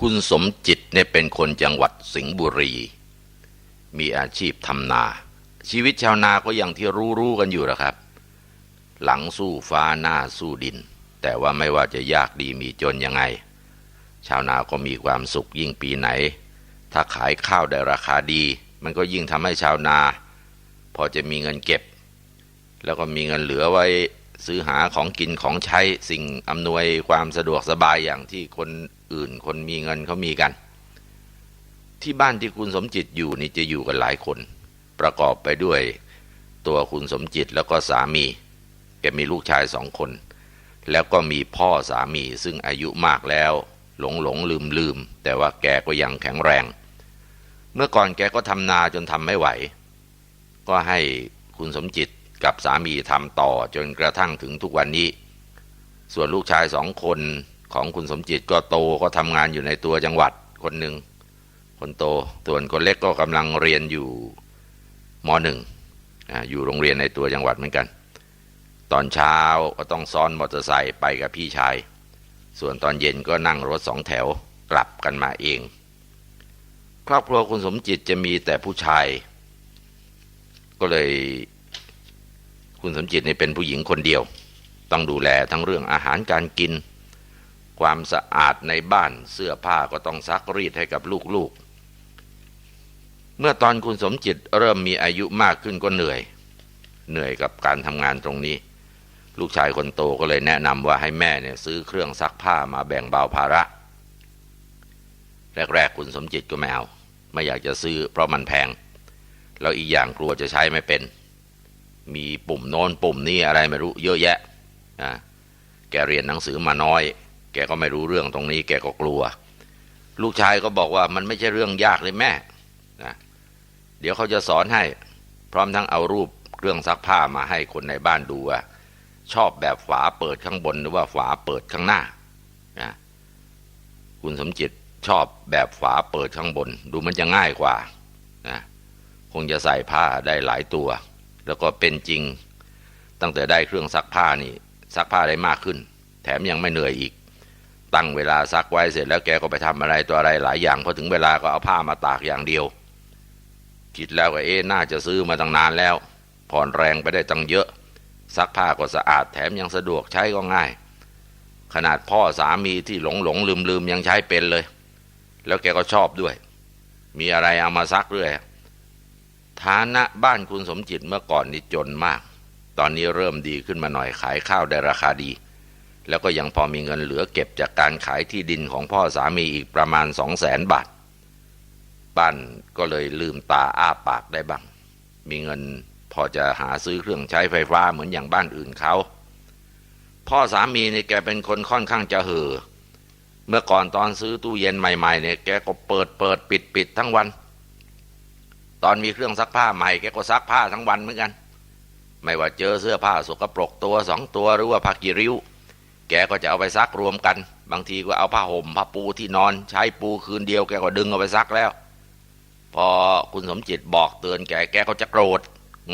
คุณสมจิตเนี่ยเป็นคนจังหวัดสิงห์บุรี มีอาชีพทำนา ชีวิตชาวนาก็อย่างที่รู้ๆกันอยู่แล้วครับ หลังสู้ฟ้าหน้าสู้ดิน แต่ว่าไม่ว่าจะยากดีมีจนยังไง ชาวนาก็มีความสุขยิ่งปีไหน ถ้าขายข้าวได้ราคาดี มันก็ยิ่งทำให้ชาวนา พอจะมีเงินเก็บ แล้วก็มีเงินเหลือไว้ซื้อหาของกินของใช้สิ่งอำนวยความสะดวกสบายอย่างที่คน อื่น คนมีเงินเขามีกัน ที่บ้านที่คุณสมจิตอยู่นี่จะอยู่กันหลายคน ประกอบไปด้วยตัวคุณสมจิตแล้วก็สามี แกมีลูกชายสองคน แล้วก็มีพ่อสามีซึ่งอายุมากแล้ว หลงหลงลืมลืมแต่ว่าแกก็ยังแข็งแรง เมื่อก่อนแกก็ทำนาจนทำไม่ไหว ก็ให้คุณสมจิตกับสามีทำต่อจนกระทั่งถึงทุกวันนี้ ส่วนลูกชายสองคน ของคุณสมจิตก็โตก็ทำงานอยู่ในตัวจังหวัดคนหนึ่งคนโตส่วนคนเล็กก็กำลังเรียนอยู่มหนึ่งอยู่โรงเรียนในตัวจังหวัดเหมือนกัน ตอนเช้าก็ต้องซ้อนมอเตอร์ไซค์ไปกับพี่ชาย ส่วนตอนเย็นก็นั่งรถสองแถวกลับกันมาเอง ครอบครัวคุณสมจิตจะมีแต่ผู้ชาย ก็เลยคุณสมจิตนี่เป็นผู้หญิงคนเดียว ต้องดูแลทั้งเรื่องอาหารการกิน ความสะอาดในบ้านเสื้อผ้าก็ต้องซักรีดให้กับลูกๆ เมื่อตอนคุณสมจิตเริ่มมีอายุมากขึ้นก็เหนื่อย เหนื่อยกับการทำงานตรงนี้ ลูกชายคนโตก็เลยแนะนำว่าให้แม่เนี่ยซื้อเครื่องซักผ้ามาแบ่งเบาภาระ แรกๆคุณสมจิตก็ไม่เอา ไม่อยากจะซื้อเพราะมันแพง แล้วอีกอย่างกลัวจะใช้ไม่เป็น มีปุ่มโน้นปุ่มนี้อะไรไม่รู้เยอะแยะนะแกเรียนหนังสือมาน้อย แกก็ไม่รู้เรื่องตรงนี้ แกก็กลัว ลูกชายก็บอกว่ามันไม่ใช่เรื่องยากเลยแม่นะเดี๋ยวเขาจะสอนให้ พร้อมทั้งเอารูปเครื่องซักผ้ามาให้คนในบ้านดูว่าชอบแบบฝาเปิดข้างบนหรือว่าฝาเปิดข้างหน้านะคุณสมจิตชอบแบบฝาเปิดข้างบน ดูมันจะง่ายกว่านะคงจะใส่ผ้าได้หลายตัว แล้วก็เป็นจริง ตั้งแต่ได้เครื่องซักผ้านี่ซักผ้าได้มากขึ้น แถมยังไม่เหนื่อยอีก ตั้งเวลาซักไว้เสร็จแล้วแกก็ไปทำอะไรตัวอะไรหลายอย่างพอถึงเวลาก็เอาผ้ามาตากอย่างเดียว คิดแล้วก็เอ๊ะน่าจะซื้อมาตั้งนานแล้ว ผ่อนแรงไปได้ตั้งเยอะ ซักผ้าก็สะอาดแถมยังสะดวกใช้ก็ง่าย ขนาดพ่อสามีที่หลงหลงลืมลืมยังใช้เป็นเลย แล้วแกก็ชอบด้วย มีอะไรเอามาซักเรื่อยฐานะบ้านคุณสมจิตเมื่อก่อนนี่จนมาก ตอนนี้เริ่มดีขึ้นมาหน่อยขายข้าวได้ราคาดี แล้วก็ยังพอมีเงินเหลือเก็บจากการขายที่ดินของพ่อสามีอีกประมาณสองแสนบาทบ้นก็เลยลืมตาอ้าปากได้บ้าง มีเงินพอจะหาซื้อเครื่องใช้ไฟฟ้าเหมือนอย่างบ้านอื่นเขา พ่อสามีเนี่ยแกเป็นคนค่อนข้างจะเห่อเมื่อก่อนตอนซื้อตู้เย็นใหม่ๆเนี่ยแกก็เปิดเปิดปิดปิดทั้งวัน ตอนมีเครื่องซักผ้าใหม่แกก็ซักผ้าทั้งวันเหมือนกัน ไม่ว่าเจอเสื้อผ้าสกปรกตัวสองตัวหรือว่าผ้ากีริ้ว แกก็จะเอาไปซักรวมกัน บางทีก็เอาผ้าห่มผ้าปูที่นอน ใช้ปูคืนเดียวแกก็ดึงเอาไปซักแล้ว พอคุณสมจิตบอกเตือนแกแกก็จะโกรธ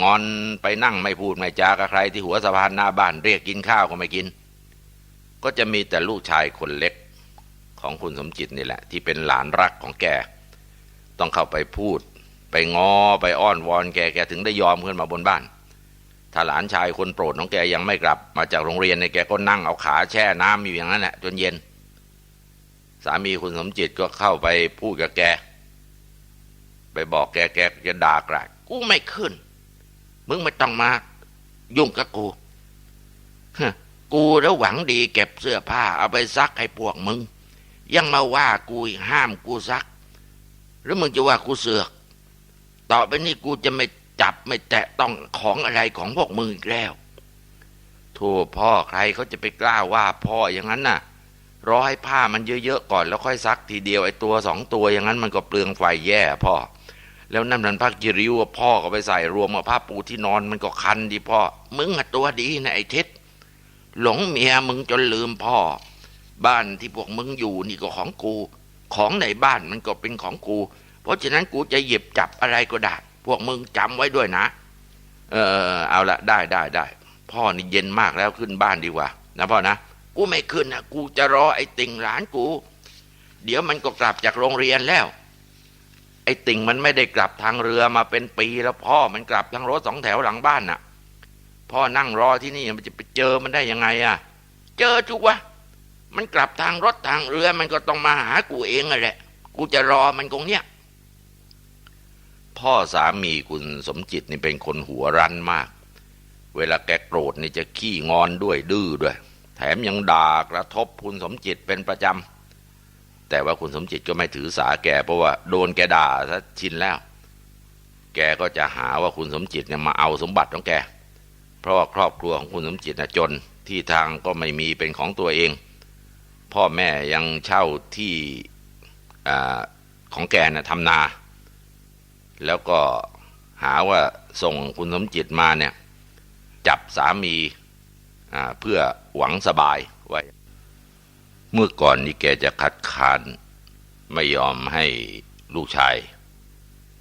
งอนไปนั่งไม่พูดไม่จากับใครที่หัวสะพานหน้าบ้านเรียกกินข้าวก็ไม่กิน ก็จะมีแต่ลูกชายคนเล็กของคุณสมจิตนี่แหละ ที่เป็นหลานรักของแก ต้องเข้าไปพูด ไปงอไปอ้อนวอนแกแกถึงได้ยอมขึ้นมาบนบ้าน ถ้าหลานชายคนโปรดของแกยังไม่กลับ มาจากโรงเรียนเนี่ยแกก็นั่งเอาขาแช่น้ำอยู่อย่างนั้นแหละจนเย็น สามีคุณสมจิตก็เข้าไปพูดกับแก ไปบอกแกแกจะด่ากราดกูไม่ขึ้น มึงไม่ต้องมา ยุ่งกับกูกูแล้วหวังดีเก็บเสื้อผ้า เอาไปซักให้พวกมึง ยังมาว่ากูห้ามกูซัก หรือมึงจะว่ากูเสือก ต่อไปนี้กูจะไม่ จับไม่แตะต้องของอะไรของพวกมึงอีกแล้วโธ่พ่อใครเขาจะไปกล้าว่าพ่ออย่างนั้นน่ะรอให้ผ้ามันเยอะๆก่อนแล้วค่อยซักทีเดียวไอ้ตัวสองตัวอย่างนั้นมันก็เปลืองไฟแย่พ่อ แล้วนั่นมันผ้ากิริวพ่อก็ไปใส่รวมกับผ้าปูที่นอนมันก็คันดีพ่อ มึงอะตัวดีนะไอ้ทิศหลงเมียมึงจนลืมพ่อ บ้านที่พวกมึงอยู่นี่ก็ของกู ของในบ้านมันก็เป็นของกู เพราะฉะนั้นกูจะหยิบจับอะไรก็ได้ วกมึงจำไว้ด้วยนะ เออเอาละได้ได้ได้พ่อนี่เย็นมากแล้วขึ้นบ้านดีกว่านะพ่อนะกูไม่ขึ้นนะกูจะรอไอ้ติ่งหลานกู เดี๋ยวมันก็กลับจากโรงเรียนแล้ว ไอ้ติ่งมันไม่ได้กลับทางเรือมาเป็นปีแล้วพ่อมันกลับทางรถสองแถวหลังบ้านน่ะ พ่อนั่งรอที่นี่มันจะไปเจอมันได้ยังไงอะเจอจุกวะมันกลับทางรถทางเรือมันก็ต้องมาหากูเองอะแหละ กูจะรอมันตรงเนี้ย พ่อสามีคุณสมจิตนี่เป็นคนหัวรั้นมาก เวลาแกโกรธนี่จะขี้งอนด้วยดื้อด้วย แถมยังด่ากระทบคุณสมจิตเป็นประจำ แต่ว่าคุณสมจิตก็ไม่ถือสาแกเพราะว่าโดนแกด่าซะชินแล้ว แกก็จะหาว่าคุณสมจิตเนี่ยมาเอาสมบัติของแก เพราะว่าครอบครัวของคุณสมจิตนะจนที่ทางก็ไม่มีเป็นของตัวเอง พ่อแม่ยังเช่าที่อของแกนะทำนา แล้วก็หาว่าส่งคุณสมจิตมาเนี่ยจับสามีเพื่อหวังสบายไว้ เมื่อก่อนนี้แกจะคัดค้านไม่ยอมให้ลูกชาย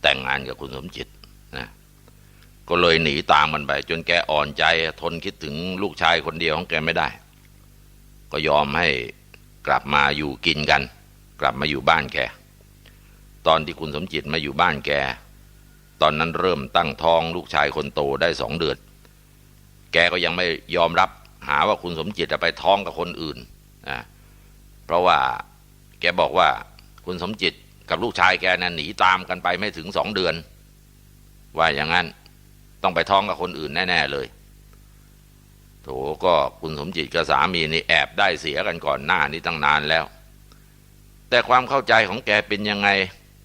แต่งงานกับคุณสมจิตนะก็เลยหนีตามมันไป จนแกอ่อนใจทนคิดถึงลูกชายคนเดียวของแกไม่ได้ ก็ยอมให้กลับมาอยู่กินกัน กลับมาอยู่บ้านแกตอนที่คุณสมจิตมาอยู่บ้านแก ตอนนั้นเริ่มตั้งท้องลูกชายคนโตได้สองเดือน แกก็ยังไม่ยอมรับหาว่าคุณสมจิตจะไปท้องกับคนอื่นนะเพราะว่าแกบอกว่าคุณสมจิตกับลูกชายแกนั้นหนีตามกันไปไม่ถึงสองเดือน ว่าอย่างนั้นต้องไปท้องกับคนอื่นแน่ ๆ เลยโถก็คุณสมจิตกับสามีนี่แอบได้เสียกันก่อนหน้านี้ตั้งนานแล้ว แต่ความเข้าใจของแกเป็นยังไง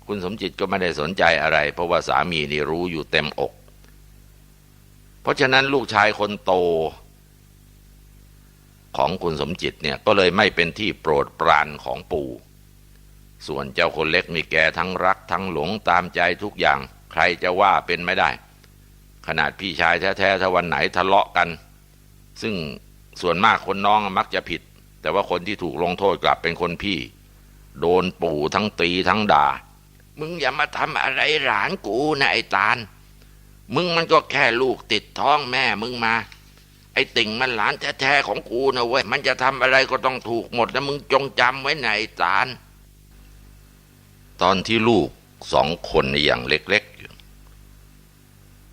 คุณสมจิตก็ไม่ได้สนใจอะไร เพราะว่าสามีนี่รู้อยู่เต็มอก เพราะฉะนั้นลูกชายคนโตของคุณสมจิตเนี่ยก็เลยไม่เป็นที่โปรดปรานของปู่ ส่วนเจ้าคนเล็กนี่แกทั้งรักทั้งหลงตามใจทุกอย่าง ใครจะว่าเป็นไม่ได้ ขนาดพี่ชายแท้ๆถ้าวันไหนทะเลาะกัน ซึ่งส่วนมากคนน้องมักจะผิด แต่ว่าคนที่ถูกลงโทษกลับเป็นคนพี่ โดนปู่ทั้งตีทั้งด่า มึงอย่ามาทำอะไรหลานกูนะไอ้ตาล มึงมันก็แค่ลูกติดท้องแม่มึงมา ไอ้ติ่งมันหลานแท้ๆของกูนะเว้ย มันจะทำอะไรก็ต้องถูกหมดนะมึงจงจำไว้ไหนไอ้ตาล ตอนที่ลูกสองคนในอย่างเล็กๆอยู่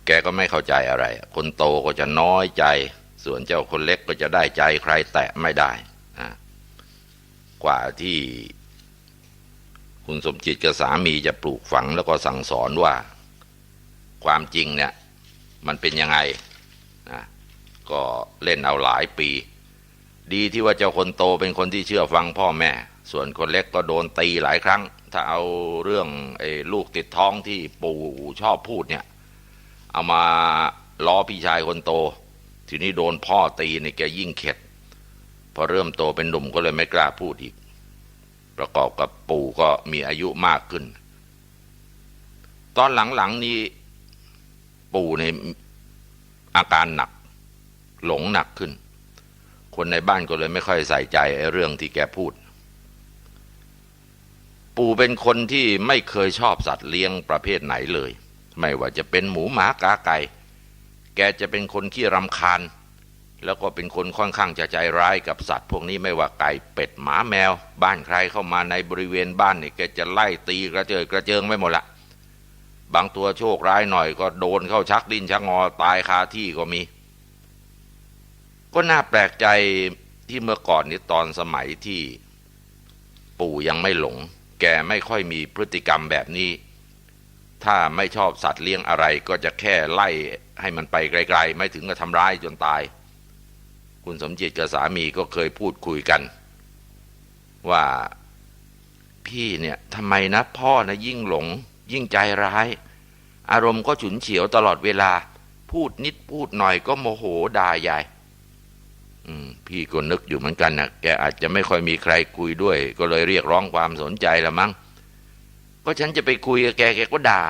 แกก็ไม่เข้าใจอะไร คนโตก็จะน้อยใจ ส่วนเจ้าคนเล็กก็จะได้ใจใครแตะไม่ได้นะกว่าที่ คุณสมจิตกับสามีจะปลูกฝังแล้วก็สั่งสอนว่า ความจริงเนี่ยมันเป็นยังไงนะก็เล่นเอาหลายปี ดีที่ว่าเจ้าคนโตเป็นคนที่เชื่อฟังพ่อแม่ ส่วนคนเล็กก็โดนตีหลายครั้ง ถ้าเอาเรื่องไอ้ลูกติดท้องที่ปู่ชอบพูดเนี่ย เอามาล้อพี่ชายคนโต ทีนี้โดนพ่อตีเนี่ยแกยิ่งเข็ด พอเริ่มโตเป็นหนุ่มก็เลยไม่กล้าพูดอีก ประกอบกับปู่ก็มีอายุมากขึ้น ตอนหลังๆนี้ปู่ในอาการหนัก หลงหนักขึ้น คนในบ้านก็เลยไม่ค่อยใส่ใจไอ้เรื่องที่แกพูด ปู่เป็นคนที่ไม่เคยชอบสัตว์เลี้ยงประเภทไหนเลย ไม่ว่าจะเป็นหมูหมากาไก่ แกจะเป็นคนขี้รำคาญ แล้วก็เป็นคนค่อนข้างจะใจร้ายกับสัตว์ พวกนี้ไม่ว่าไก่เป็ดหมาแมว บ้านใครเข้ามาในบริเวณบ้านเนี่ยแกจะไล่ตีกระเจิดกระเจิงไม่หมดละบางตัวโชคร้ายหน่อยก็โดนเข้าชักดิ้นชักงอตายคาที่ก็มี ก็น่าแปลกใจที่เมื่อก่อนนี้ตอนสมัยที่ปู่ยังไม่หลง แกไม่ค่อยมีพฤติกรรมแบบนี้ ถ้าไม่ชอบสัตว์เลี้ยงอะไรก็จะแค่ไล่ให้มันไปไกล ๆ ไม่ถึงกับทำร้ายจนตาย คุณสมจิตกับสามีก็เคยพูดคุยกัน ว่าพี่เนี่ยทำไมนะพ่อนะยิ่งหลง ยิ่งใจร้าย อารมณ์ก็ฉุนเฉียวตลอดเวลา พูดนิดพูดหน่อยก็โมโหด่าใหญ่พี่ก็นึกอยู่เหมือนกันนะแกอาจจะไม่ค่อยมีใครคุยด้วย ก็เลยเรียกร้องความสนใจละมั้งก็ฉันจะไปคุยกับแกแกก็ด่า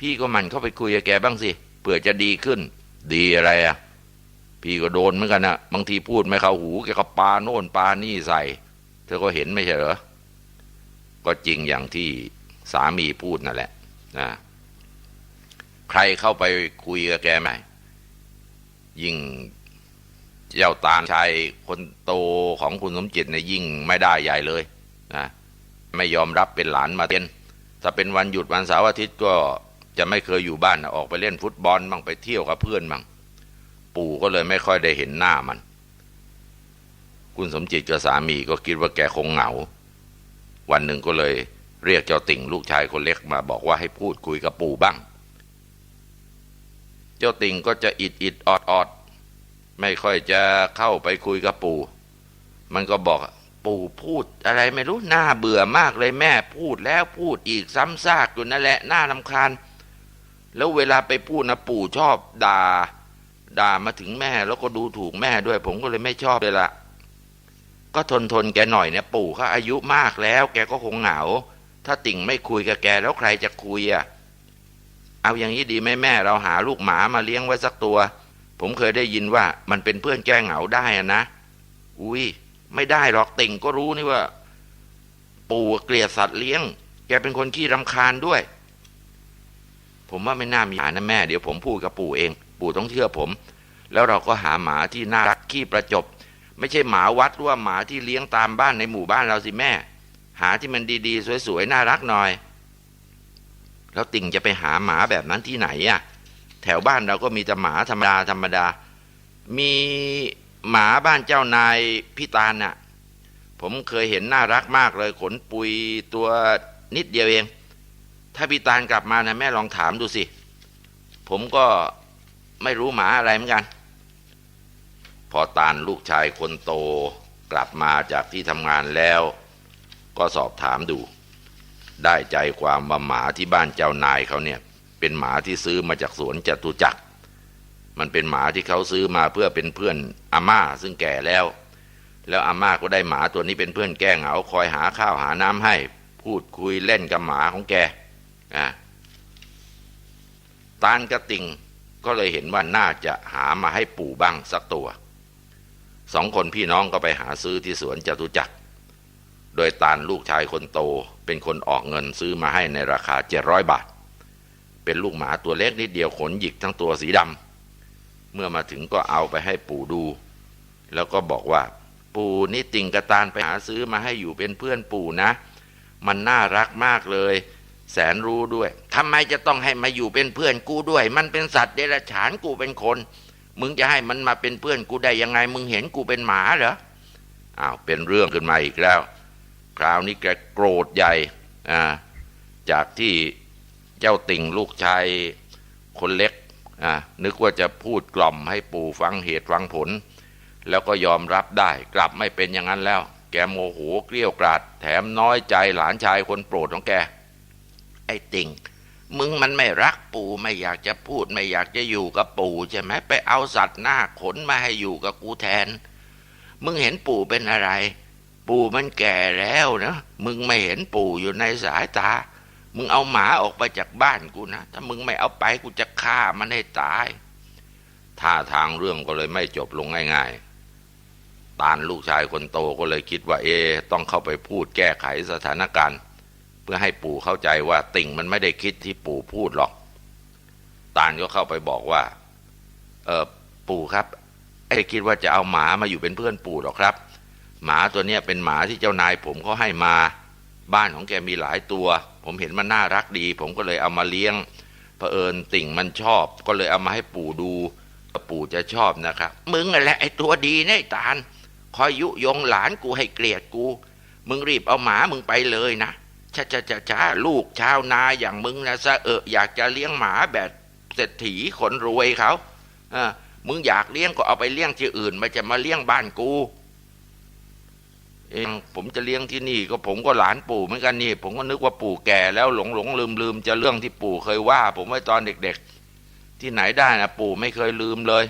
พี่ก็หมันเข้าไปคุยกับแกบ้างสิเผื่อจะดีขึ้น ดีอะไรอะ พี่ก็โดนเหมือนกันนะบางทีพูดไม่เข้าหูแกก็ปาโน่นปานี่ใส่ เธอก็เห็นไม่ใช่เหรอ ก็จริงอย่างที่สามีพูดนั่นแหละนะใครเข้าไปคุยกับแกไหมยิ่งเจ้าตาลชายคนโตของคุณสมจิตเนี่ยยิ่งไม่ได้ใหญ่เลยนะไม่ยอมรับเป็นหลานมาเรียนถ้าเป็นวันหยุดวันเสาร์อาทิตย์ก็จะไม่เคยอยู่บ้านนะออกไปเล่นฟุตบอลบ้างไปเที่ยวกับเพื่อนบ้าง ปู่ก็เลยไม่ค่อยได้เห็นหน้ามัน คุณสมจิตกับสามีก็คิดว่าแกคงเหงา วันหนึ่งก็เลยเรียกเจ้าติ่งลูกชายคนเล็กมาบอกว่าให้พูดคุยกับปู่บ้าง เจ้าติ่งก็จะอิดอิดออดออดไม่ค่อยจะเข้าไปคุยกับปู่ มันก็บอกปู่พูดอะไรไม่รู้น่าเบื่อมากเลยแม่พูดแล้วพูดอีกซ้ำซากอยู่นั่นแหละน่ารำคาญ แล้วเวลาไปพูดนะปู่ชอบด่า ด่ามาถึงแม่ แล้วก็ดูถูกแม่ด้วย ผมก็เลยไม่ชอบเลยละก็ทนทนแกหน่อยเนี่ยปู่เขาอายุมากแล้ว แกก็คงเหงา ถ้าติ่งไม่คุยกับแกแล้วใครจะคุยอะ เอาอย่างนี้ดีไหมแม่ เราหาลูกหมามาเลี้ยงไว้สักตัว ผมเคยได้ยินว่ามันเป็นเพื่อนแก้เหงาได้อะนะ อุ้ยไม่ได้หรอกติ่งก็รู้นี่ว่า ปู่เกลียดสัตว์เลี้ยง แกเป็นคนขี้รำคาญด้วย ผมว่าไม่น่ามีหานะแม่ เดี๋ยวผมพูดกับปู่เอง ปู่ต้องเชื่อผม แล้วเราก็หาหมาที่น่ารักขี้ประจบ ไม่ใช่หมาวัดหรือว่าหมาที่เลี้ยงตามบ้านในหมู่บ้านเราสิแม่ หาที่มันดีๆ สวยๆ น่ารักหน่อย แล้วติ่งจะไปหาหมาแบบนั้นที่ไหนอะแถวบ้านเราก็มีแต่หมาธรรมดาธรรมดา มีหมาบ้านเจ้านายพี่ตาลน่ะ ผมเคยเห็นน่ารักมากเลยขนปุยตัวนิดเดียวเอง ถ้าพี่ตาลกลับมานะแม่ลองถามดูสิ ผมก็ ไม่รู้หมาอะไรเหมือนกัน พอตาลลูกชายคนโตกลับมาจากที่ทำงานแล้ว ก็สอบถามดู ได้ใจความว่าหมาที่บ้านเจ้านายเขาเนี่ย เป็นหมาที่ซื้อมาจากสวนจตุจักร มันเป็นหมาที่เขาซื้อมาเพื่อเป็นเพื่อนอาม่าซึ่งแก่แล้ว แล้วอาม่าก็ได้หมาตัวนี้เป็นเพื่อนแก้เหงาคอยหาข้าวหาน้ำให้ พูดคุยเล่นกับหมาของแกอะตาลกระติง ก็เลยเห็นว่าน่าจะหามาให้ปู่บ้างสักตัวสองคนพี่น้องก็ไปหาซื้อที่สวนจตุจักร โดยตาลลูกชายคนโต เป็นคนออกเงินซื้อมาให้ในราคาเจ็ดร้อยบาท เป็นลูกหมาตัวเล็กนิดเดียวขนหยิกทั้งตัวสีดำเมื่อมาถึงก็เอาไปให้ปู่ดู แล้วก็บอกว่า ปู่นี่ติงกระตานไปหาซื้อมาให้อยู่เป็นเพื่อนปู่นะ มันน่ารักมากเลย แสนรู้ด้วยทำไมจะต้องให้มาอยู่เป็นเพื่อนกูด้วย มันเป็นสัตว์เดรัจฉานกูเป็นคน มึงจะให้มันมาเป็นเพื่อนกูได้ยังไง มึงเห็นกูเป็นหมาเหรออ้าวเป็นเรื่องขึ้นมาอีกแล้ว คราวนี้แกโกรธใหญ่อ่าจากที่เจ้าติ่งลูกชายคนเล็กอ่านึกว่าจะพูดกล่อมให้ปู่ฟังเหตุฟังผล แล้วก็ยอมรับได้กลับไม่เป็นอย่างนั้นแล้ว แกโมโหเกลี้ยวกราด แถมน้อยใจหลานชายคนโปรดของแก ไอ้ติ่ง มึงมันไม่รักปู่ไม่อยากจะพูดไม่อยากจะอยู่กับปู่ใช่ไหมไปเอาสัตว์หน้าขนมาให้อยู่กับกูแทน มึงเห็นปู่เป็นอะไร ปู่มันแก่แล้วนะมึงไม่เห็นปู่อยู่ในสายตา มึงเอาหมาออกไปจากบ้านกูนะถ้ามึงไม่เอาไปกูจะฆ่ามันให้ตายท่าทางเรื่องก็เลยไม่จบลงง่ายๆ ตาลลูกชายคนโตก็เลยคิดว่าเอ ต้องเข้าไปพูดแก้ไขสถานการณ์ พื่อให้ปู่เข้าใจว่าติ่งมันไม่ได้คิดที่ปู่พูดหรอก ตาลก็เข้าไปบอกว่า เออปู่ครับไอ้คิดว่าจะเอาหมามาอยู่เป็นเพื่อนปู่หรอกครับ หมาตัวเนี้ยเป็นหมาที่เจ้านายผมเขาให้มา บ้านของแกมีหลายตัว ผมเห็นมันน่ารักดี ผมก็เลยเอามาเลี้ยงเผอิญติ่งมันชอบ ก็เลยเอามาให้ปู่ดูปู่จะชอบนะครับ มึงนั่แหละไอ้ตัวดีนะไอ้ตาลคอยยุยงหลานกูให้เกลียดกู มึงรีบเอาหมามึงไปเลยนะ ช้าช้าช้าช้าลูกชาวนาอย่างมึงนะซะเอออยากจะเลี้ยงหมาแบบเศรษฐีคนรวยเขาเออมึงอยากเลี้ยงก็เอาไปเลี้ยงที่อื่นไมันจะมาเลี้ยงบ้านกู เองผมจะเลี้ยงที่นี่ ก็ผมก็หลานปู่เหมือนกันนี่ ผมก็นึกว่าปู่แก่แล้วหลงหลงลืมลืมจะเรื่องที่ปู่เคยว่า ผมไว้ตอนเด็ก ๆ ที่ไหนได้นะปู่ไม่เคยลืมเลย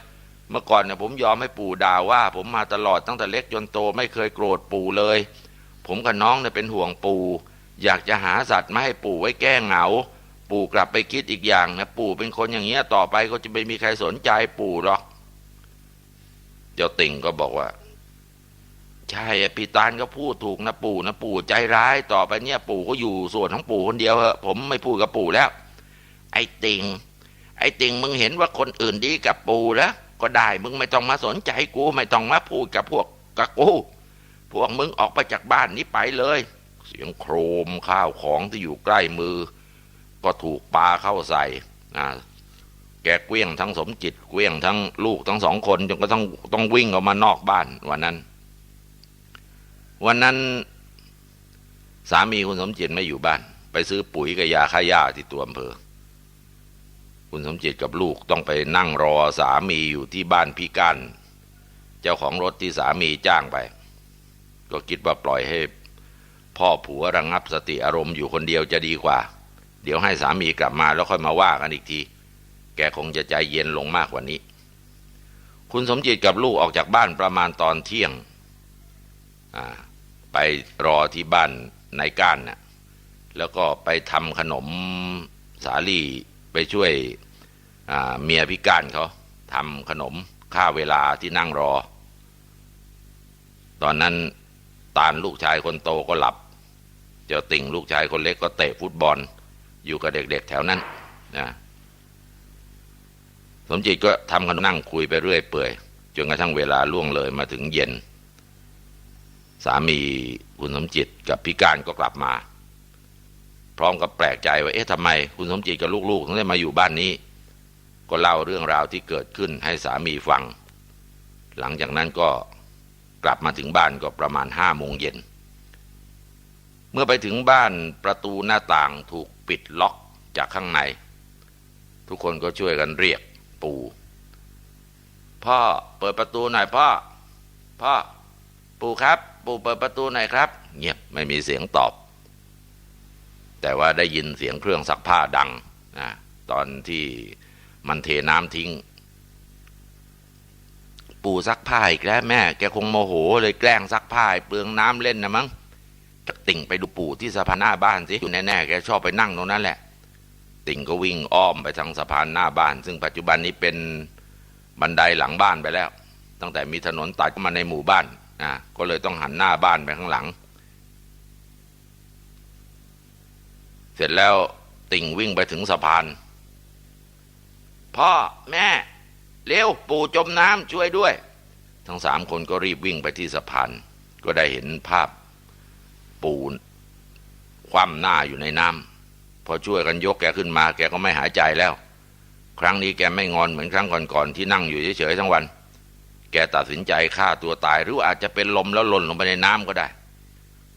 เมื่อก่อนเนี่ยผมยอมให้ปู่ด่าว่า ผมมาตลอดตั้งแต่เล็กจนโตไม่เคยโกรธปู่เลย ผมกับน้องเนี่ยเป็นห่วงปู่ อยากจะหาสัตว์มาให้ปู่ไว้แก้เหงา ปู่กลับไปคิดอีกอย่างนะปู่เป็นคนอย่างเงี้ยต่อไปก็จะไม่มีใครสนใจปู่หรอก เจ้าติ่งก็บอกว่า ใช่อะปีตานก็พูดถูกนะปู่นะปู่ใจร้ายต่อไปเนี่ย ปู่ก็อยู่ส่วนของปู่คนเดียวเหอะผมไม่พูดกับปู่แล้ว ไอ้ติงไอ้ติงมึงเห็นว่าคนอื่นดีกับปู่แล้วก็ได้มึงไม่ต้องมาสนใจกูไม่ต้องมาพูดกับพวกกับกูพวกมึงออกไปจากบ้านนี้ไปเลย เสียงโครมข้าวของที่อยู่ใกล้มือ ก็ถูกปาเข้าใส่แกเกลี้ยงทั้งสมจิตเกลี้ยงทั้งลูกทั้งสองคนจนก็ต้องต้องวิ่งออกมานอกบ้านวันนั้น วันนั้นสามีคุณสมจิตไม่อยู่บ้าน ไปซื้อปุ๋ยกับยาฆ่าหญ้าที่ตัวอำเภอ คุณสมจิตกับลูกต้องไปนั่งรอสามีอยู่ที่บ้านพี่ก้นเจ้าของรถที่สามีจ้างไป ก็คิดว่าปล่อยให้ พ่อผัวระงงับสติอารมณ์อยู่คนเดียวจะดีกว่า เดี๋ยวให้สามีกลับมาแล้วค่อยมาว่ากันอีกที แกคงจะใจเย็นลงมากกว่านี้ คุณสมจิตกับลูกออกจากบ้านประมาณตอนเที่ยง ไปรอที่บ้านนายก้านน่ะแล้วก็ไปทำขนมสาลี่ไปช่วยเมียพิการเขาทำขนมค่าเวลาที่นั่งรอ ตอนนั้นตาลลูกชายคนโตก็หลับ เจ้าติ่งลูกชายคนเล็กก็เตะฟุตบอล อยู่กับเด็กๆแถวนั้นนะสมจิตก็ทำกันนั่งคุยไปเรื่อยเปื่อยจนกระทั่งเวลาล่วงเลยมาถึงเย็น สามีคุณสมจิตกับพิการก็กลับมา พร้อมกับแปลกใจว่าเอ๊ะทำไมคุณสมจิตกับลูกๆถึงได้มาอยู่บ้านนี้ ก็เล่าเรื่องราวที่เกิดขึ้นให้สามีฟัง หลังจากนั้นก็กลับมาถึงบ้านก็ประมาณห้าโมงเย็น เมื่อไปถึงบ้านประตูหน้าต่างถูกปิดล็อกจากข้างใน ทุกคนก็ช่วยกันเรียกปู่พ่อเปิดประตูหน่อยพ่อ พ่อ ปู่ครับ ปู่เปิดประตูหน่อยครับ เงียบไม่มีเสียงตอบ แต่ว่าได้ยินเสียงเครื่องซักผ้าดังนะตอนที่มันเทน้ำทิ้ง ปู่ซักผ้าอีกแล้วแม่ แกคงโมโหเลยแกล้งซักผ้าเปลืองน้ำเล่นนะมั้ง ติ่งไปดูปู่ที่สะพานหน้าบ้านสิอยู่แน่ๆแกชอบไปนั่งตรงนั้นแหละ ติ่งก็วิ่งอ้อมไปทางสะพานหน้าบ้าน ซึ่งปัจจุบันนี้เป็นบันไดหลังบ้านไปแล้ว ตั้งแต่มีถนนตัดเข้ามาในหมู่บ้านอะก็เลยต้องหันหน้าบ้านไปข้างหลัง เสร็จแล้วติ่งวิ่งไปถึงสะพาน พ่อแม่เร็วปู่จมน้ำช่วยด้วย ทั้งสามคนก็รีบวิ่งไปที่สะพาน ก็ได้เห็นภาพ ปู่คว่ำหน้าอยู่ในน้ำพอช่วยกันยกแกขึ้นมา แกก็ไม่หายใจแล้ว ครั้งนี้แกไม่งอนเหมือนครั้งก่อนๆที่นั่งอยู่เฉยๆทั้งวัน แกตัดสินใจฆ่าตัวตายหรืออาจจะเป็นลมแล้วหล่นลงไปในน้ำก็ได้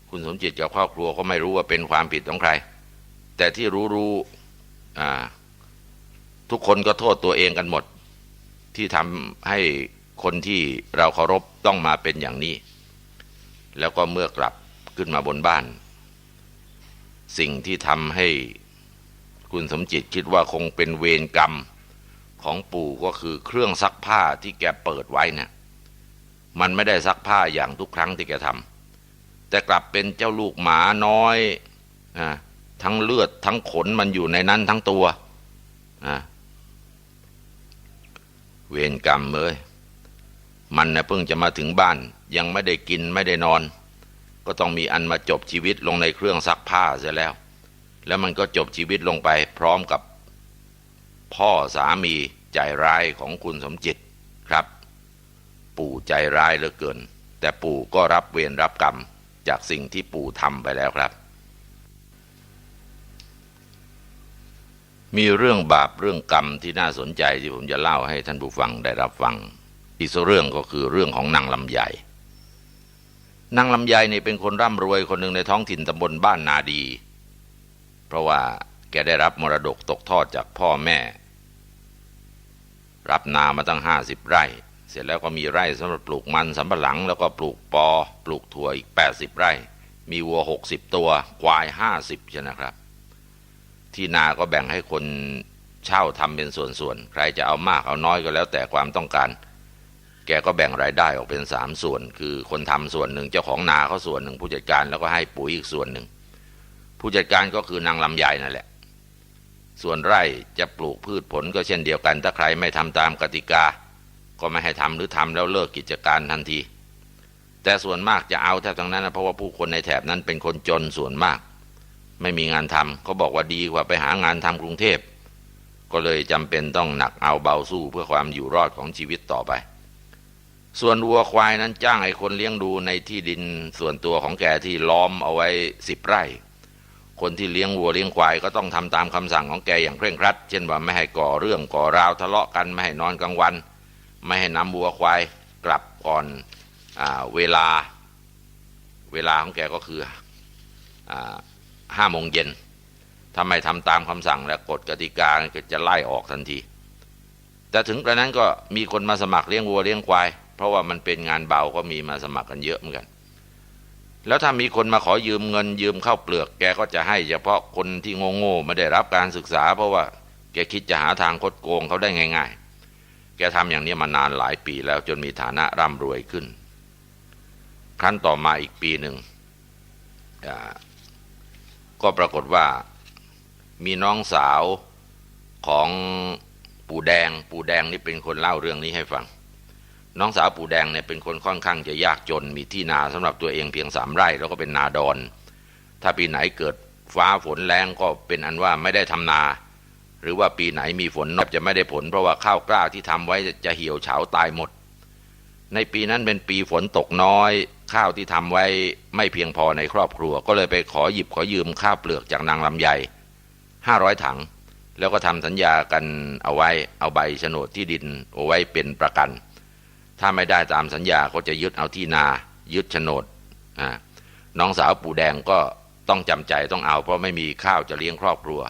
คุณสมจิตกับครอบครัวก็ไม่รู้ว่าเป็นความผิดของใคร แต่ที่รู้ๆทุกคนก็โทษตัวเองกันหมด ที่ทำให้คนที่เราเคารพต้องมาเป็นอย่างนี้ แล้วก็เมื่อกลับ ขึ้นมาบนบ้าน สิ่งที่ทำให้คุณสมจิตคิดว่าคงเป็นเวรกรรมของปู่ก็คือเครื่องซักผ้าที่แกเปิดไว้นะ่ะมันไม่ได้ซักผ้าอย่างทุกครั้งที่แกทำแต่กลับเป็นเจ้าลูกหมาน้อยอทั้งเลือดทั้งขนมันอยู่ในนั้นทั้งตัวเวรกรรมเลยมันนะเพิ่งจะมาถึงบ้านยังไม่ได้กินไม่ได้นอน ก็ต้องมีอันมาจบชีวิตลงในเครื่องซักผ้าเสียแล้ว แล้วมันก็จบชีวิตลงไปพร้อมกับพ่อสามีใจร้ายของคุณสมจิตครับ ปู่ใจร้ายเหลือเกิน แต่ปู่ก็รับเวรรับกรรมจากสิ่งที่ปู่ทำไปแล้วครับ มีเรื่องบาปเรื่องกรรมที่น่าสนใจที่ผมจะเล่าให้ท่านผู้ฟังได้รับฟัง อีกเรื่องก็คือเรื่องของนางลำไย นางลำไยนี่เป็นคนร่ำรวยคนหนึ่งในท้องถิ่นตำบลบ้านนาดี เพราะว่าแกได้รับมรดกตกทอดจากพ่อแม่ รับนามาตั้งห้าสิบไร่ เสร็จแล้วก็มีไร่สำหรับปลูกมันสำปะหลัง แล้วก็ปลูกปอ ปลูกถั่วอีกแปดสิบไร่ มีวัวหกสิบตัว ควายห้าสิบใช่นะครับ ที่นาก็แบ่งให้คนเช่าทำเป็นส่วนๆ ใครจะเอามากเอาน้อยก็แล้วแต่ความต้องการ กก็แบ่งรายได้ออกเป็นสามส่วน คือคนทำส่วนหนึ่งเจ้าของนาเขาส่วนหนึ่ง ผู้จัดการแล้วก็ให้ปุ๋ยอีกส่วนหนึ่ง ผู้จัดการก็คือนางลำใหญ่นั่นแหละ ส่วนไร่จะปลูกพืชผลก็เช่นเดียวกัน ถ้าใครไม่ทำตามกติกา ก็ไม่ให้ทำหรือทำแล้วเลิกกิจการทันที แต่ส่วนมากจะเอาแทบทั้งนั้นนะเพราะว่าผู้คนในแถบนั้นเป็นคนจนส่วนมาก ไม่มีงานทำเขาบอกว่าดีกว่าไปหางานทำกรุงเทพก็เลยจำเป็นต้องหนักเอาเบาสู้เพื่อความอยู่รอดของชีวิตต่อไป ส่วนวัวควายนั้นจ้างไอ้คนเลี้ยงดูในที่ดินส่วนตัวของแกที่ล้อมเอาไว้สิบไร่ คนที่เลี้ยงวัวเลี้ยงควายก็ต้องทำตามคำสั่งของแกอย่างเคร่งครัด เช่นว่าไม่ให้ก่อเรื่องก่อราวทะเลาะกันไม่ให้นอนกลางวัน ไม่ให้นำวัวควายกลับก่อนอเวลา เวลาของแกก็คือห้าโมงเย็นถ้าไม่ทำตามคำสั่งและกฎกติกาก็จะไล่ออกทันที แต่ถึงกระนั้นก็มีคนมาสมัครเลี้ยงวัวเลี้ยงควาย เพราะว่ามันเป็นงานเบาก็มีมาสมัครกันเยอะเหมือนกัน แล้วถ้ามีคนมาขอยืมเงินยืมข้าวเปลือก แกก็จะให้เฉพาะคนที่โง่ๆไม่ได้รับการศึกษา เพราะว่าแกคิดจะหาทางคดโกงเขาได้ง่าย ๆ แกทำอย่างนี้มานานหลายปีแล้วจนมีฐานะร่ำรวยขึ้น ครั้นต่อมาอีกปีหนึ่งก็ปรากฏว่ามีน้องสาวของปู่แดง ปู่แดงนี่เป็นคนเล่าเรื่องนี้ให้ฟัง น้องสาวปู่แดงเนี่ยเป็นคนค่อนข้างจะยากจนมีที่นาสำหรับตัวเองเพียงสามไร่แล้วก็เป็นนาดอน ถ้าปีไหนเกิดฟ้าฝนแรงก็เป็นอันว่าไม่ได้ทำนา หรือว่าปีไหนมีฝนนอบจะไม่ได้ผล เพราะว่าข้าวกล้าที่ทำไว้จะเหี่ยวเฉาตายหมด ในปีนั้นเป็นปีฝนตกน้อย ข้าวที่ทำไว้ไม่เพียงพอในครอบครัว ก็เลยไปขอหยิบขอยืมข้าวเปลือกจากนางลำไยห้าร้อยถัง แล้วก็ทำสัญญากันเอาไว้เอาใบโฉนดที่ดินเอาไว้เป็นประกัน ถ้าไม่ได้ตามสัญญาก็จะยึดเอาที่นา ยึดโฉนดน้องสาวปู่แดงก็ต้องจำใจต้องเอา เพราะไม่มีข้าวจะเลี้ยงครอบครัว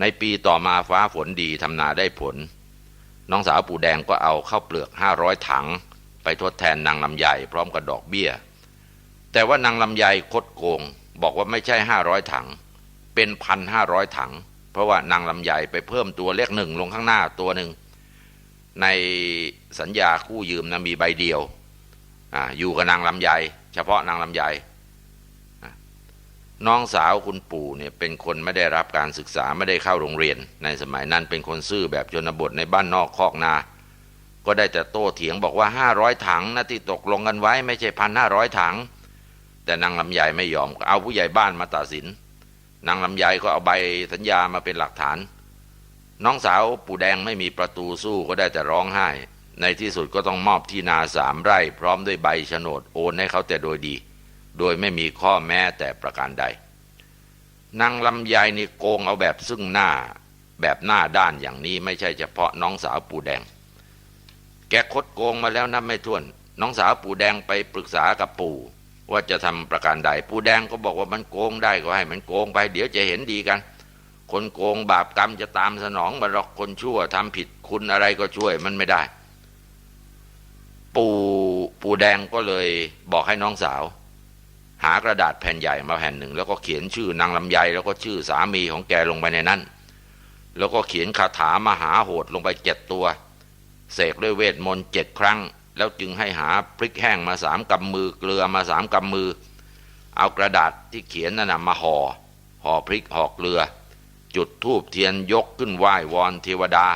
ในปีต่อมาฟ้าฝนดีทำนาได้ผล น้องสาวปู่แดงก็เอาข้าวเปลือกห้าร้อยถัง ไปทดแทนนางลำไยพร้อมกับดอกเบี้ย แต่ว่านางลำไยคดโกง บอกว่าไม่ใช่ห้าร้อยถัง เป็นพันห้าร้อยถัง เพราะว่านางลำไยไปเพิ่มตัวเลขหนึ่งลงข้างหน้าตัวหนึ่ง ในสัญญาคู่ยืมนะมีใบเดียวออยู่กับนางลำไยเฉพาะนางลำไยอ่น้องสาวคุณปู่เนี่ยเป็นคนไม่ได้รับการศึกษาไม่ได้เข้าโรงเรียน ในสมัยนั้นเป็นคนซื่อแบบชนบทในบ้านนอกคอกนา ก็ได้แต่โต้เถียงบอกว่าห้าร้อยถังนะที่ตกลงกันไว้ไม่ใช่พันห้าร้อยถัง แต่นางลำไยไม่ยอมก็เอาผู้ใหญ่บ้านมาตัดสิน นางลำไยก็เอาใบสัญญามาเป็นหลักฐาน น้องสาวปู่แดงไม่มีประตูสู้ก็ได้แต่ร้องไห้ ในที่สุดก็ต้องมอบที่นาสามไร่ พร้อมด้วยใบโฉนดโอนให้เขาแต่โดยดี โดยไม่มีข้อแม้แต่ประการใด นางลำไยนี่โกงเอาแบบซึ่งหน้าแบบหน้าด้านอย่างนี้ไม่ใช่เฉพาะน้องสาวปู่แดง แกคดโกงมาแล้วนับไม่ถ้วน น้องสาวปู่แดงไปปรึกษากับปู่ว่าจะทำประการใด ปู่แดงก็บอกว่ามันโกงได้ก็ให้มันโกงไป เดี๋ยวจะเห็นดีกัน คนโกงบาปกรรมจะตามสนองมาหรอกคนชั่วทำผิดคุณอะไรก็ช่วยมันไม่ได้ ปู่ปู่แดงก็เลยบอกให้น้องสาว หากระดาษแผ่นใหญ่มาแผ่นหนึ่ง แล้วก็เขียนชื่อนางลำไยแล้วก็ชื่อสามีของแกลงไปในนั้น แล้วก็เขียนคาถามหาโหดลงไปเจ็ดตัว เสกด้วยเวทมนต์เจ็ดครั้ง แล้วจึงให้หาพริกแห้งมาสามกำมือเกลือมาสามกำมือ เอากระดาษที่เขียนนั่นมาห่อห่อพริกห่อเกลือ จุดธูปเทียนยกขึ้นไหว้วอนเทวดา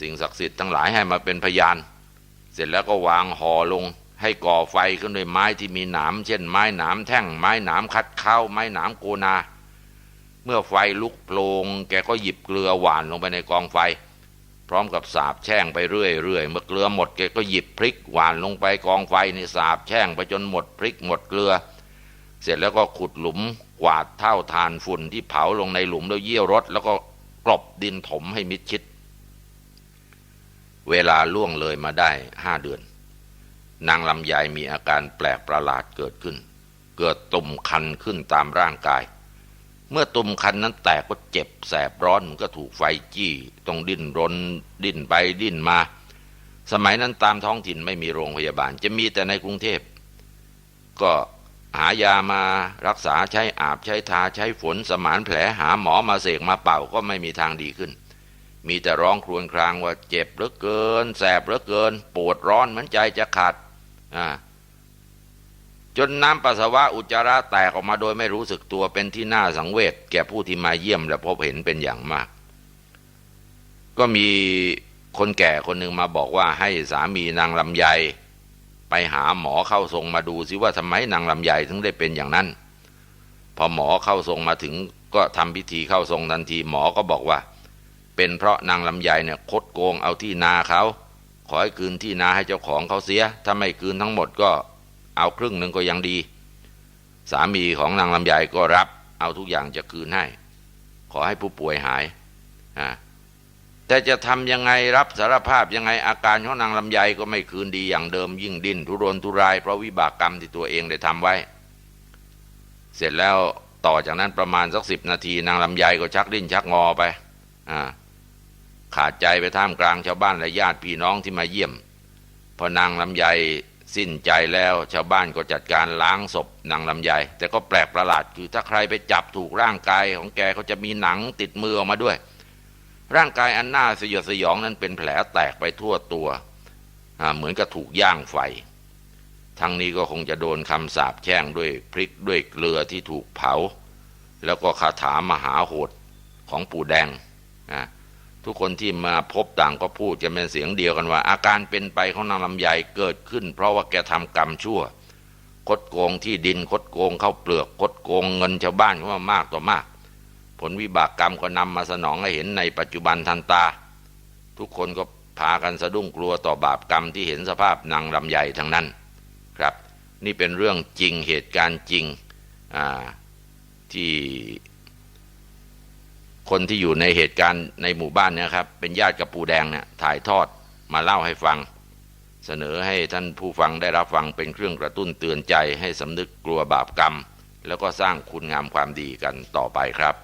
สิ่งศักดิ์สิทธิ์ทั้งหลายให้มาเป็นพยาน เสร็จแล้วก็วางห่อลง ให้ก่อไฟขึ้นด้วยไม้ที่มีหนามเช่นไม้หนามแท่ง ไม้หนามคัดเข้าไม้หนามโกนา เมื่อไฟลุกโผลงแกก็หยิบเกลือหวานลงไปในกองไฟ พร้อมกับสาบแช่งไปเรื่อยๆเมื่อเกลือหมดแกก็หยิบพริกหวานลงไปกองไฟในสาบแช่งไปจนหมดพริกหมดเกลือ เสร็จแล้วก็ขุดหลุมกวาดเท่าทานฝุ่นที่เผาลงในหลุมแล้วเยี่ยวรถ แล้วก็กลบดินถมให้มิดชิด เวลาล่วงเลยมาได้ห้าเดือน นางลำไยมีอาการแปลกประหลาดเกิดขึ้น เกิดตุ่มคันขึ้นตามร่างกาย เมื่อตุ่มคันนั้นแตกก็เจ็บแสบร้อนมันก็ถูกไฟจี้ต้องดิ้นรน ดิ้นไปดิ้นมา สมัยนั้นตามท้องถิ่นไม่มีโรงพยาบาล จะมีแต่ในกรุงเทพก็ หายามารักษาใช้อาบใช้ทาใช้ฝนสมานแผลหาหมอมาเสกมาเป่าก็ไม่มีทางดีขึ้น มีแต่ร้องครวญครางว่าเจ็บเหลือเกิน แสบเหลือเกิน ปวดร้อนเหมือนใจจะขาดอ่าจนน้ำปัสสาวะอุจจาระแตกออกมาโดยไม่รู้สึกตัวเป็นที่น่าสังเวชแก่ผู้ที่มาเยี่ยมและพบเห็นเป็นอย่างมาก ก็มีคนแก่คนหนึ่งมาบอกว่าให้สามีนางลำไย ไปหาหมอเข้าทรงมาดูสิว่าทำไมนางลำไยถึงได้เป็นอย่างนั้น พอหมอเข้าทรงมาถึงก็ทำพิธีเข้าทรงทันทีหมอก็บอกว่า เป็นเพราะนางลำไยเนี่ยคดโกงเอาที่นาเขาขอให้คืนที่นาให้เจ้าของเขาเสีย ถ้าไม่คืนทั้งหมดก็เอาครึ่งหนึ่งก็ยังดี สามีของนางลำไยก็รับ เอาทุกอย่างจะคืนให้ ขอให้ผู้ป่วยหายอ่า แต่จะทำยังไงรับสารภาพยังไงอาการของนางลำไยก็ไม่คืนดีอย่างเดิมยิ่งดิ้นทุรนทุรายเพราะวิบากกรรมที่ตัวเองได้ทำไว้ เสร็จแล้วต่อจากนั้นประมาณสักสิบนาที นางลำไยก็ชักดิ้นชักงอไปอขาดใจไปท่ามกลางชาวบ้านและญาติพี่น้องที่มาเยี่ยมพอนางลำไยสิ้นใจแล้วชาวบ้านก็จัดการล้างศพนางลำไยแต่ก็แปลกประหลาดคือถ้าใครไปจับถูกร่างกายของแกเขาจะมีหนังติดมือออกมาด้วย ร่างกายอันน่าสยดสยองนั้นเป็นแผลแตกไปทั่วตัว เหมือนกับถูกย่างไฟ ทั้งนี้ก็คงจะโดนคำสาปแช่งด้วยพริกด้วยเกลือที่ถูกเผา แล้วก็คาถามหาโหดของปู่แดงนะทุกคนที่มาพบต่างก็พูดจะเป็นเสียงเดียวกันว่า อาการเป็นไปของนางลำไยเกิดขึ้น เพราะว่าแกทำกรรมชั่ว คดโกงที่ดินคดโกงเข้าวเปลือก คดโกงเงินชาวบ้านเขามามากต่อมาก ผลวิบากกรรมก็นำมาสนองให้เห็นในปัจจุบันทันตา ทุกคนก็พากันสะดุ้งกลัวต่อบาปกรรมที่เห็นสภาพนางลำไยทั้งนั้นครับ นี่เป็นเรื่องจริงเหตุการณ์จริงที่คนที่อยู่ในเหตุการณ์ในหมู่บ้านนี่ยครับ เป็นญาติกับปูแดงเนี่ยถ่ายทอดมาเล่าให้ฟัง เสนอให้ท่านผู้ฟังได้รับฟังเป็นเครื่องกระตุ้นเตือนใจให้สำนึกกลัวบาปกรรม แล้วก็สร้างคุณงามความดีกันต่อไปครับ